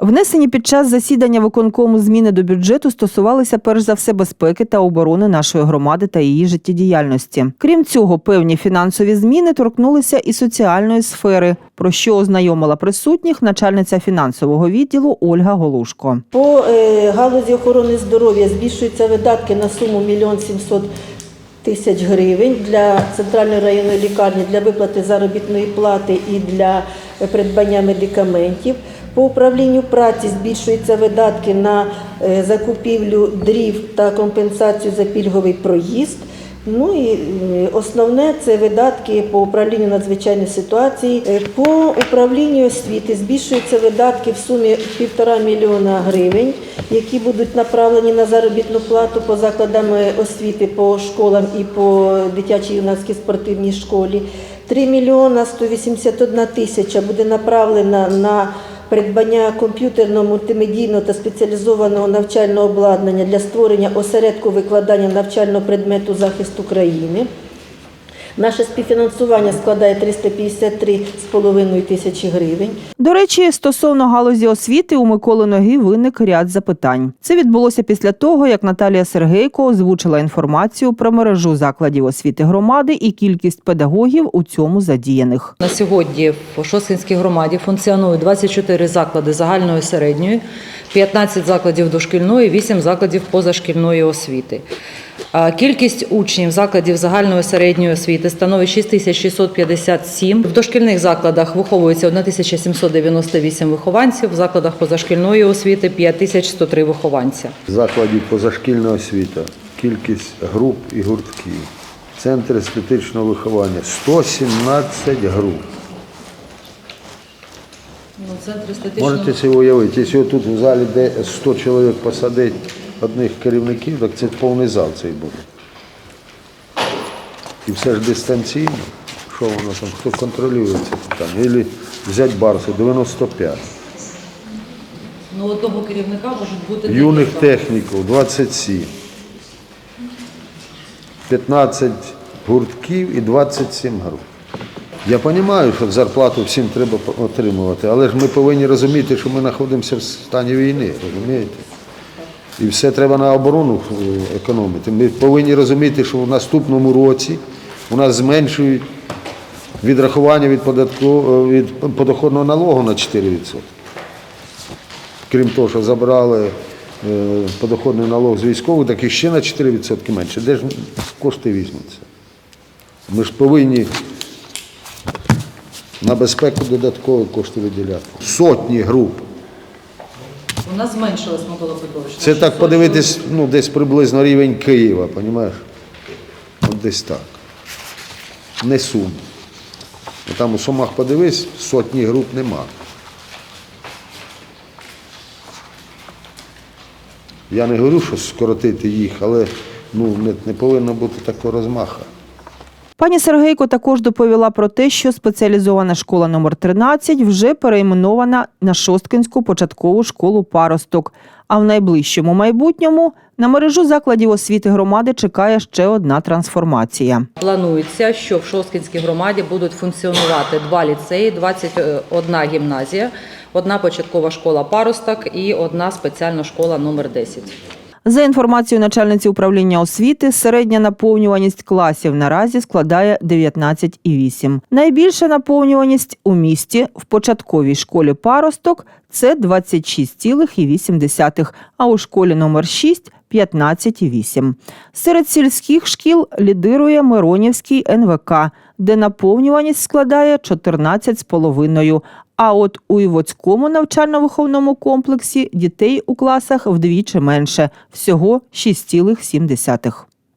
Внесені під час засідання виконкому зміни до бюджету стосувалися перш за все безпеки та оборони нашої громади та її життєдіяльності. Крім цього, певні фінансові зміни торкнулися і соціальної сфери, про що ознайомила присутніх начальниця фінансового відділу Ольга Голушко. По е, галузі охорони здоров'я збільшуються видатки на суму 1 700 тисяч гривень для центральної районної лікарні для виплати заробітної плати і для придбання медикаментів. По управлінню праці збільшуються видатки на е, закупівлю дрів та компенсацію за пільговий проїзд. Ну і е, основне це видатки по управлінню надзвичайних ситуацій. Е, По управлінню освіти збільшуються видатки в сумі півтора мільйона гривень, які будуть направлені на заробітну плату по закладам освіти, по школам і по дитячій юнацькій спортивній школі. 3 мільйона 181 тисяча буде направлена на придбання комп'ютерного, мультимедійного та спеціалізованого навчального обладнання для створення осередку викладання навчального предмету захист України. Наше співфінансування складає 353,5 тисячі гривень. До речі, стосовно галузі освіти у Миколи Ноги виник ряд запитань. Це відбулося після того, як Наталія Сергейко озвучила інформацію про мережу закладів освіти громади і кількість педагогів у цьому задіяних. На сьогодні в Шосткинській громаді функціонує 24 заклади загальної середньої, 15 закладів дошкільної, 8 закладів позашкільної освіти. Кількість учнів закладів загальної середньої освіти становить 6657. В дошкільних закладах виховується 1798 вихованців, в закладах позашкільної освіти 5103 вихованця. закладів позашкільної освіти, кількість груп і гуртків, центр естетичного виховання 117 груп. Можете собі уявити, якщо тут в залі де 100 чоловік посадить одних керівників, так це повний зал цей буде. І все ж дистанційно. Що воно там, хто контролює це питання? Ілі взяти Барсу 95. Ну, одного керівника можуть бути Юних техніків 27. 15 гуртків і 27 груп. Я розумію, що зарплату всім треба отримувати, але ж ми повинні розуміти, що ми знаходимося в стані війни, розумієте? І все треба на оборону е, економити. Ми повинні розуміти, що в наступному році у нас зменшують відрахування від, е, від подоходного налогу на 4%. Крім того, що забрали е, подоходний налог з військових, так і ще на 4% менше. Де ж кошти візьмуться? Ми ж повинні на безпеку додаткові кошти виділяти. Сотні груп. У нас зменшилось Микола Це так подивитись, ну, десь приблизно рівень Києва, розумієш? От десь так. Не сум. Там у Сумах подивись, сотні груп нема. Я не говорю, що скоротити їх, але ну, не, не повинно бути такого розмаха. Пані Сергейко також доповіла про те, що спеціалізована школа номер 13 вже перейменована на Шосткинську початкову школу паросток. А в найближчому майбутньому на мережу закладів освіти громади чекає ще одна трансформація. Планується, що в Шосткінській громаді будуть функціонувати два ліцеї, 21 гімназія, одна початкова школа паросток і одна спеціальна школа номер 10. За інформацією начальниці управління освіти, середня наповнюваність класів наразі складає 19,8. Найбільша наповнюваність у місті в початковій школі паросток це 26,8, а у школі номер 6 – 15,8. Серед сільських шкіл лідирує Миронівський НВК, де наповнюваність складає 14,5, а от у Івоцькому навчально-виховному комплексі дітей у класах вдвічі менше – всього 6,7.